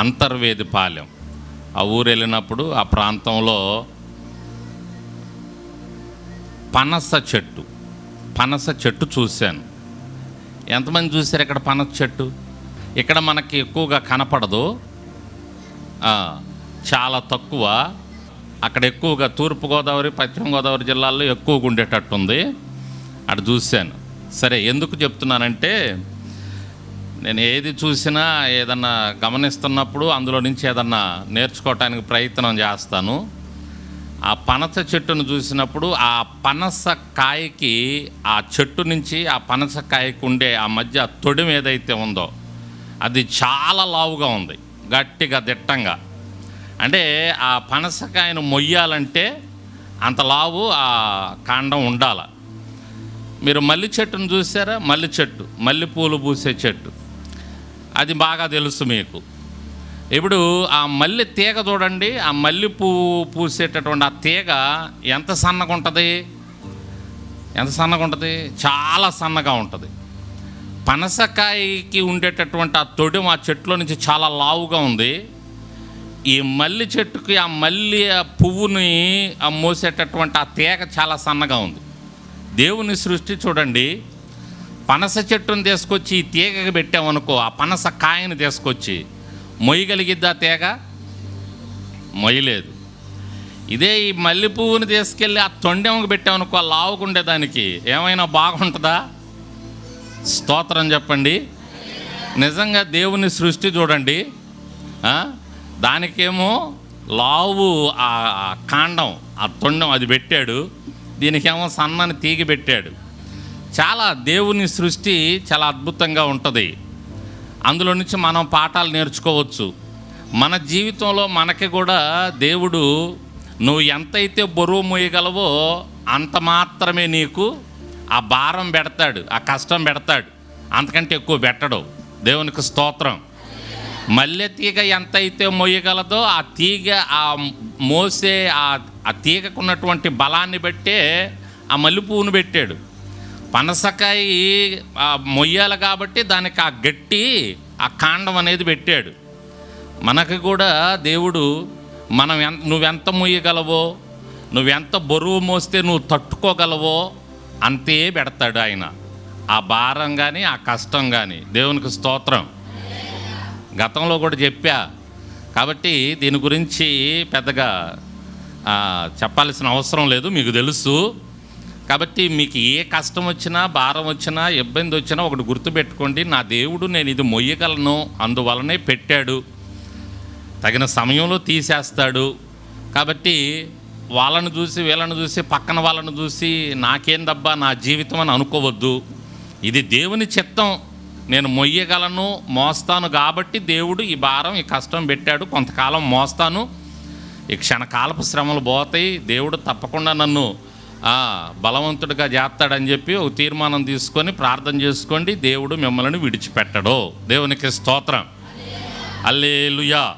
అంతర్వేదిపాలెం ఆ ఊరు వెళ్ళినప్పుడు ఆ ప్రాంతంలో పనస చెట్టు పనస చెట్టు చూశాను. ఎంతమంది చూశారు ఇక్కడ పనస చెట్టు? ఇక్కడ మనకి ఎక్కువగా కనపడదు. చాలా తక్కువ. అక్కడ ఎక్కువగా తూర్పుగోదావరి పశ్చిమ గోదావరి జిల్లాల్లో ఎక్కువగా ఉండేటట్టుంది. అటు చూశాను. సరే ఎందుకు చెప్తున్నానంటే నేను ఏది చూసినా ఏదన్నా గమనిస్తున్నప్పుడు అందులో నుంచి ఏదన్నా నేర్చుకోవటానికి ప్రయత్నం చేస్తాను. ఆ పనస చెట్టును చూసినప్పుడు ఆ పనస కాయకి ఆ చెట్టు నుంచి ఆ పనస కాయకు ఉండే ఆ మధ్య తొడిం ఏదైతే ఉందో అది చాలా లావుగా ఉంది గట్టిగా దిట్టంగా. అంటే ఆ పనసకాయను మొయ్యాలంటే అంత లావు ఆ కాండం ఉండాల. మీరు మల్లి చెట్టును చూసారా? మల్లి చెట్టు మల్లె పూలు పూసే చెట్టు. అది బాగా తెలుసు మీకు. ఇప్పుడు ఆ మల్లె తీగ చూడండి ఆ మల్లె పువ్వు పూసేటటువంటి ఆ తీగ ఎంత సన్నగా ఉంటుంది? ఎంత సన్నగా ఉంటుంది? చాలా సన్నగా ఉంటుంది. పనసకాయకి ఉండేటటువంటి ఆ తొడి ఆ చెట్లో నుంచి చాలా లావుగా ఉంది. ఈ మల్లి చెట్టుకి ఆ మల్లి ఆ పువ్వుని ఆ మోసేటటువంటి ఆ తీగ చాలా సన్నగా ఉంది. దేవుని సృష్టి చూడండి పనస చెట్టును తీసుకొచ్చి ఈ తీగకి పెట్టామనుకో ఆ పనస కాయను తీసుకొచ్చి మొయ్యగలిగిద్దా తీగ? మొయ్యలేదు. ఇదే ఈ మల్లె పువ్వుని తీసుకెళ్ళి ఆ తొండెంకి పెట్టామనుకో ఆ లావుకుండేదానికి ఏమైనా బాగుంటుందా? స్తోత్రం చెప్పండి. నిజంగా దేవుని సృష్టి చూడండి. దానికేమో లావు ఆ కాండం ఆ తొండం అది పెట్టాడు. దీనికేమో సన్నని తీగి పెట్టాడు. చాలా దేవుని సృష్టి చాలా అద్భుతంగా ఉంటుంది. అందులో నుంచి మనం పాఠాలు నేర్చుకోవచ్చు. మన జీవితంలో మనకి కూడా దేవుడు నువ్వు ఎంతైతే బరువు మోయగలవో అంత మాత్రమే నీకు ఆ భారం పెడతాడు ఆ కష్టం పెడతాడు. అంతకంటే ఎక్కువ పెట్టడు. దేవునికి స్తోత్రం. మల్లె తీగ ఎంత అయితే మోయగలదో ఆ తీగ ఆ మోసే ఆ ఆ బలాన్ని బట్టే ఆ మల్లె పువ్వును పెట్టాడు. పనసకాయ ఆ మొయ్యాలి కాబట్టి దానికి ఆ గట్టి ఆ కాండం అనేది పెట్టాడు. మనకి కూడా దేవుడు మనం ఎంత నువ్వెంత మొయ్యగలవో నువ్వెంత బరువు మోస్తే నువ్వు తట్టుకోగలవో అంతే పెడతాడు ఆయన. ఆ భారం కానీ ఆ కష్టం కానీ దేవునికి స్తోత్రం. గతంలో కూడా చెప్పా. కాబట్టి దీని గురించి పెద్దగా చెప్పాల్సిన అవసరం లేదు మీకు తెలుసు. కాబట్టి మీకు ఏ కష్టం వచ్చినా భారం వచ్చినా ఇబ్బంది వచ్చినా ఒకటి గుర్తుపెట్టుకోండి. నా దేవుడు నేను ఇది మొయ్యగలను అందువలనే పెట్టాడు. తగిన సమయంలో తీసేస్తాడు. కాబట్టి వాళ్ళను చూసి వీళ్ళను చూసి పక్కన వాళ్ళను చూసి నాకేందబ్బా నా జీవితం అని అనుకోవద్దు. ఇది దేవుని చిత్తం. నేను మొయ్యగలను మోస్తాను కాబట్టి దేవుడు ఈ భారం ఈ కష్టం పెట్టాడు. కొంతకాలం మోస్తాను. ఈ క్షణకాలపు శ్రమలు పోతాయి. దేవుడు తప్పకుండా నన్ను బలవంతుడిగా చేస్తాడని చెప్పి ఒక తీర్మానం తీసుకొని ప్రార్థన చేసుకోండి. దేవుడు మిమ్మల్ని విడిచిపెట్టడు. దేవునికి స్తోత్రం. అల్లేలుయా